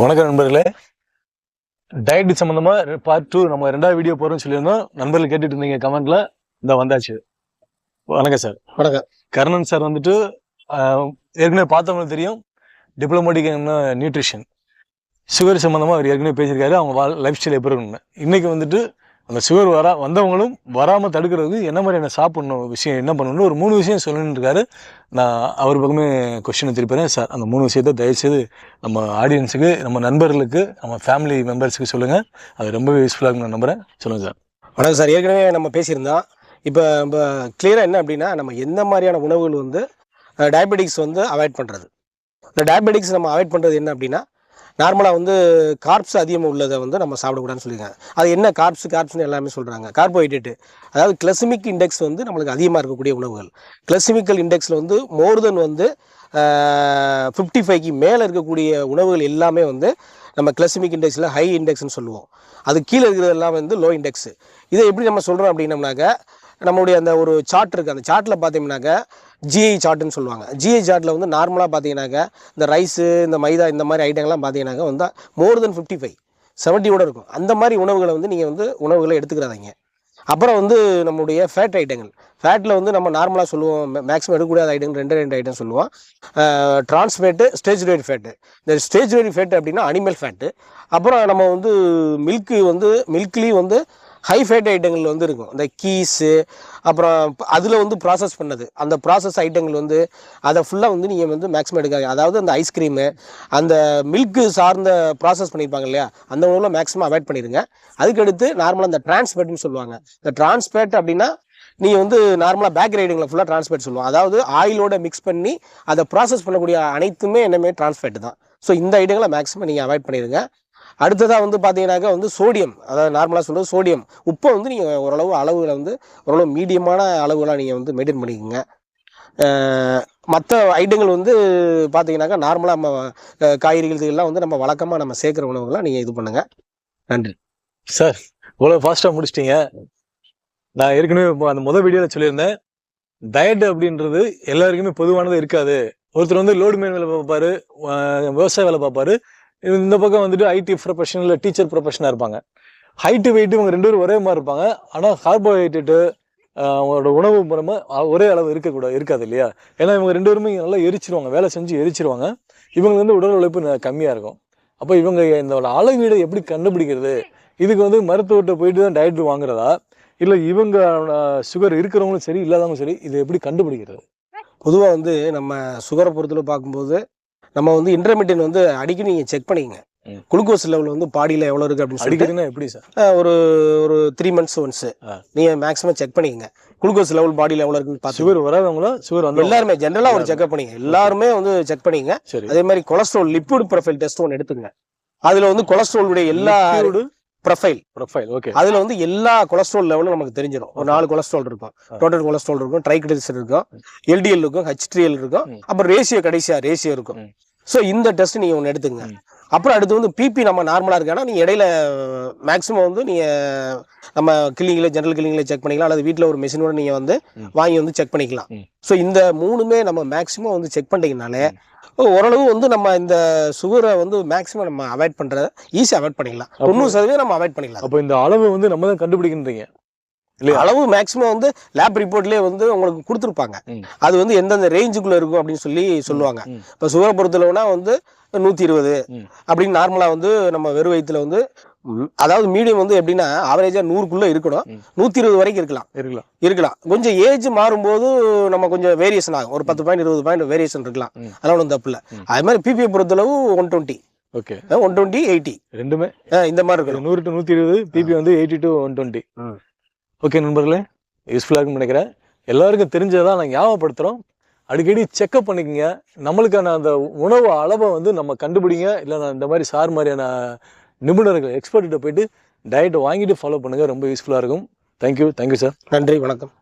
வணக்கம் நண்பர்களே. டயட் சம்மந்தமா பார்ட் டூ நம்ம ரெண்டாவது வீடியோ போறோம்னு சொல்லியிருந்தோம். நண்பர்கள் கேட்டுட்டு இருந்தீங்க கமெண்ட்ல. இந்த வந்தாச்சு. வணக்கம் சார் வணக்கம். கர்ணன் சார் வந்துட்டு ஏற்கனவே பார்த்தவங்களுக்கு தெரியும். டிப்ளமேட்டிக் நியூட்ரிஷன் சுகர் சம்மந்தமாக அவர் ஏற்கனவே பேசியிருக்காரு. அவங்க லைஃப் ஸ்டைல் எப்படி இருக்கணும்னு இன்னைக்கு வந்துட்டு அந்த சுகர் வரா வந்தவங்களும் வராமல் தடுக்கிறதுக்கு என்ன மாதிரியான சாப்பிட்ணும் விஷயம் என்ன பண்ணணும்னு ஒரு மூணு விஷயம் சொல்லணும்னு இருக்காரு. நான் அவர் பக்கமே கொஸ்டினை திருப்பிறேன் சார் அந்த மூணு விஷயத்த தயவுசெய்து நம்ம ஆடியன்ஸுக்கு நம்ம நண்பர்களுக்கு நம்ம ஃபேமிலி மெம்பர்ஸுக்கு சொல்லுங்கள் அது ரொம்ப யூஸ்ஃபுல்லாக நான் நம்புகிறேன் சொல்லுங்கள் சார். வணக்கம் சார். ஏற்கனவே நம்ம பேசியிருந்தோம் இப்போ நம்ம கிளியராக என்ன அப்படின்னா நம்ம எந்த மாதிரியான உணவுகள் வந்து டயபெட்டிக்ஸ் வந்து அவாய்ட் பண்ணுறது இந்த டயபெட்டிக்ஸ் நம்ம அவாய்ட் பண்ணுறது என்ன அப்படின்னா நார்மலாக வந்து கார்ப்ஸ் அதிகமாக உள்ளதை வந்து நம்ம சாப்பிடக்கூடாதுன்னு சொல்லியிருக்காங்க. அது என்ன கார்ப்ஸ் கார்ப்ஸ்னு எல்லாமே சொல்கிறாங்க கார்போஹைட்ரேட்டு அதாவது கிளசிமிக் இண்டெக்ஸ் வந்து நம்மளுக்கு அதிகமாக இருக்கக்கூடிய உணவுகள். கிளசிமிக்கல் இண்டெக்ஸில் வந்து மோர் தென் வந்து ஃபிஃப்டி ஃபைவ்க்கு மேலே இருக்கக்கூடிய உணவுகள் எல்லாமே வந்து நம்ம கிளசிமிக் இண்டெக்ஸில் ஹை இண்டெக்ஸ்னு சொல்லுவோம். அது கீழே இருக்கிறதெல்லாம் வந்து லோ இண்டெக்ஸு இதை எப்படி நம்ம சொல்கிறோம் அப்படின்னம்னாக்க நம்மளுடைய அந்த ஒரு சார்ட் இருக்குது அந்த சார்ட்டில் பார்த்தீங்கன்னாக்கா ஜிஐ சார்ட்டுன்னு சொல்லுவாங்க. ஜிஐ சார்ட்டில் வந்து நார்மலாக பார்த்தீங்கன்னாக்கா இந்த ரைஸு இந்த மைதா இந்த மாதிரி ஐட்டங்கள்லாம் பார்த்தீங்கன்னாக்கா வந்து மோர் தென் ஃபிஃப்டி ஃபைவ் செவன்ட்டியோட இருக்கும். அந்த மாதிரி உணவுகளை வந்து நீங்கள் வந்து உணவுகளை எடுத்துக்கிறாதீங்க. அப்புறம் வந்து நம்மளுடைய ஃபேட் ஐட்டங்கள் ஃபேட்டில் வந்து நம்ம நார்மலாக சொல்லுவோம். மேக்ஸிமம் எடுக்கக்கூடாத ஐட்டம் ரெண்டு ரெண்டு ஐட்டம் சொல்லுவோம். ட்ரான்ஸ்ஃபேட்டு ஸ்டேஜ் ஸ்டேஜ்ரேட் ஃபேட்டு இந்த ஸ்டேஜ்ரேட் ஃபேட் அப்படின்னா அனிமல் ஃபேட்டு அப்புறம் நம்ம வந்து மில்க்கு வந்து மில்க்லேயும் வந்து ஹைஃபைட் ஐட்டங்கள் வந்து இருக்கும். இந்த கீஸு அப்புறம் அதில் வந்து ப்ராசஸ் பண்ணது. அந்த ப்ராசஸ் ஐட்டங்கள் வந்து அதை ஃபுல்லாக வந்து நீங்கள் வந்து மேக்ஸிமம் எடுக்காங்க அதாவது அந்த ஐஸ்கிரீமு அந்த மில்க்கு சார்ந்த ப்ராசஸ் பண்ணியிருப்பாங்க இல்லையா? அந்த உணவில் மேக்ஸிமம் அவாய்ட் பண்ணிடுங்க அதுக்கடுத்து நார்மலாக அந்த டிரான்ஸ்பேட்னு சொல்லுவாங்க. இந்த டிரான்ஸ்பேட் அப்படின்னா நீங்கள் வந்து நார்மலாக பேக் ரைடிங்கில் ஃபுல்லாக டிரான்ஸ்பேட் சொல்லுவோம். அதாவது ஆயிலோட மிக்ஸ் பண்ணி அதை ப்ராசஸ் பண்ணக்கூடிய அனைத்துமே என்னமே டிரான்ஸ்பேட் தான். ஸோ இந்த ஐட்டங்களை மேக்ஸிமம் நீங்கள் அவாய்ட் பண்ணிடுங்க அடுத்ததாக வந்து பார்த்தீங்கன்னாக்கா வந்து சோடியம் அதாவது நார்மலாக சொல்கிறது சோடியம் உப்பை வந்து நீங்கள் ஓரளவு அளவில் வந்து ஓரளவு மீடியமான அளவுலாம் நீங்கள் வந்து மெயின்டைன் பண்ணிக்கோங்க. மற்ற ஐட்டங்கள் வந்து பார்த்தீங்கன்னாக்கா நார்மலாக நம்ம காய்கறிகள் இதெல்லாம் வந்து நம்ம வழக்கமாக நம்ம சேர்க்குற உணவுகள்லாம் நீங்கள் இது பண்ணுங்கள் நன்றி. சார் இவ்வளோ ஃபாஸ்ட்டாக முடிச்சிட்டீங்க. நான் ஏற்கனவே அந்த முதல் வீடியோவில் சொல்லியிருந்தேன். டயட் அப்படின்றது எல்லாருக்குமே பொதுவானது இருக்காது. ஒருத்தர் வந்து லோடு மேன் வேலை பார்ப்பாரு விவசாய வேலை பார்ப்பாரு. இந்த பக்கம் வந்துட்டு ஐடி ப்ரொஃபஷனில் இல்லை டீச்சர் ப்ரொஃபஷனாக இருப்பாங்க. ஹைட்டு வெயிட்டு இவங்க ரெண்டு பேரும் ஒரே மாதிரி இருப்பாங்க. ஆனால் கார்போஹைட்ரேட்டு அவங்களோட உணவு முறைமை ஒரே அளவு இருக்கக்கூடாது இருக்காது இல்லையா? ஏன்னா இவங்க ரெண்டு பேருமே நல்லா எரிச்சிருவாங்க வேலை செஞ்சு எரிச்சிருவாங்க. இவங்க வந்து உடல் உழைப்பு கம்மியாக இருக்கும். அப்போ இவங்க இந்த அளவீடை எப்படி கண்டுபிடிக்கிறது? இதுக்கு வந்து மருத்துவர்கிட்ட போயிட்டு தான் டயட் வாங்குறதா? இல்லை இவங்க சுகர் இருக்கிறவங்களும் சரி இல்லாதவங்களும் சரி இது எப்படி கண்டுபிடிக்கிறது? பொதுவாக வந்து நம்ம சுகரை பொறுத்தல பார்க்கும்போது நம்ம வந்து இன்டர்மீடியன் வந்து அடிக்கடி நீங்கள் செக் பண்ணிக்கங்க. குளுக்கோஸ் லெவல் வந்து பாடியில் எவ்வளோ இருக்குது அப்படின்னு சொல்லிட்டு எப்படி சார்? ஒரு ஒரு த்ரீ மந்த்ஸ் ஒன்ஸ். நீங்கள் மேக்ஸிமம் செக் பண்ணிக்கங்க. குளுக்கோஸ் லெவல் பாடியில் எவ்வளோ இருக்குன்னு பார்த்து சுகர் வராதவங்களா சுகர் வந்தா எல்லாருமே ஜென்ரலாக ஒரு செக்அப் பண்ணிங்க எல்லாருமே வந்து செக் பண்ணிங்க அதே மாதிரி கொலஸ்ட்ரால் லிப்பிட் ப்ரொஃபைல் டெஸ்ட் ஒன்று எடுத்துங்க அதில் வந்து கொலஸ்ட்ராலுடைய எல்லா ப்ரொஃபைல் ப்ரொஃபைல் ஓகே அதுல வந்து எல்லா கொலஸ்ட்ரால் லெவலும் நமக்கு தெரிஞ்சிடும் ஒரு நாலு கொலஸ்ட்ரால் இருக்கும். டோட்டல் கொலஸ்ட்ரால் இருக்கும். ட்ரைகிளிசரைட் இருக்கும். எல்டிஎல் இருக்கும். ஹெச்டிஎல் இருக்கும். அப்புறம் ரேஷியோ கடைசியா ரேஷியோ இருக்கும். ஸோ இந்த டெஸ்ட் நீங்க ஒன்று எடுத்துங்க. அப்புறம் அடுத்து வந்து பிபி நம்ம நார்மலா இருக்கானா நீங்க இடையில மேக்ஸிமம் வந்து நீங்க நம்ம கிளினிக்ல ஜெனரல் கிளினிக்ல செக் பண்ணிக்கலாம். அல்லது வீட்டில் ஒரு மிஷினோட நீங்க வந்து. வாங்கி வந்து செக் பண்ணிக்கலாம். ஸோ இந்த மூணுமே நம்ம மேக்ஸிமம் வந்து செக் பண்ணிட்டீங்கனாலே ஓரளவு வந்து நம்ம இந்த சுகரை வந்து மேக்ஸிமம் நம்ம அவாய்ட் பண்றத ஈஸியாக அவாய்ட் பண்ணிக்கலாம். தொண்ணூறு சதவீதம் நம்ம அவாய்ட் பண்ணிக்கலாம். அப்போ இந்த அளவு வந்து நம்ம தான் கண்டுபிடிக்கின்றீங்க அளவு மேக்ஸிமம் வந்து லேப் ரிப்போர்ட்லயே வந்து உங்களுக்கு கொடுத்துருப்பாங்க. அது வந்து எந்தெந்த ரேஞ்சுக்குள்ள இருக்கும் அப்படின்னு சொல்லி சொல்லுவாங்க. இப்போ சுகரை பொறுத்தளவுனா வந்து நூற்றி இருபது. அப்படின்னு நார்மலாக வந்து நம்ம வெறும் வயிற்றுல வந்து அதாவது மீடியம் வந்து எப்படின்னா ஆவரேஜாக நூறுக்குள்ளே இருக்கணும். நூற்றி இருபது வரைக்கும் இருக்கலாம். இருக்கலாம். இருக்கலாம். கொஞ்சம் ஏஜ் மாறும்போது நம்ம கொஞ்சம் வேரியேஷன் ஆகும். ஒரு பத்து பாயிண்ட் இருபது பாயிண்ட் வேரியேஷன் இருக்கலாம். அதெல்லாம் ஒன்றும் தப்பு இல்லை. அது மாதிரி பிபிஐ பொறுத்தளவு one twenty okay. One twenty eighty ரெண்டுமே? இந்த மாதிரி இருக்கணும். நூறு டு நூற்றி இருபது பிபி வந்து eighty to one twenty. Okay நண்பர்களே யூஸ்ஃபுல்லாக இருக்கும்னு நினைக்கிறேன். எல்லாருக்கும் தெரிஞ்சதான் நான் ஞாபகப்படுத்துகிறோம் அடிக்கடி செக்கப் பண்ணிக்கங்க. நம்மளுக்கான அந்த உணவு அளவை வந்து நம்ம கண்டுபிடிங்க. இல்லை நான் இந்த மாதிரி சார் மாதிரியான நிபுணர்கள் எக்ஸ்பர்ட்டிட்ட போயிட்டு டயட்டை வாங்கிட்டு ஃபாலோ பண்ணுங்கள் ரொம்ப யூஸ்ஃபுல்லாக இருக்கும். தேங்க்யூ தேங்க்யூ சார் நன்றி வணக்கம்.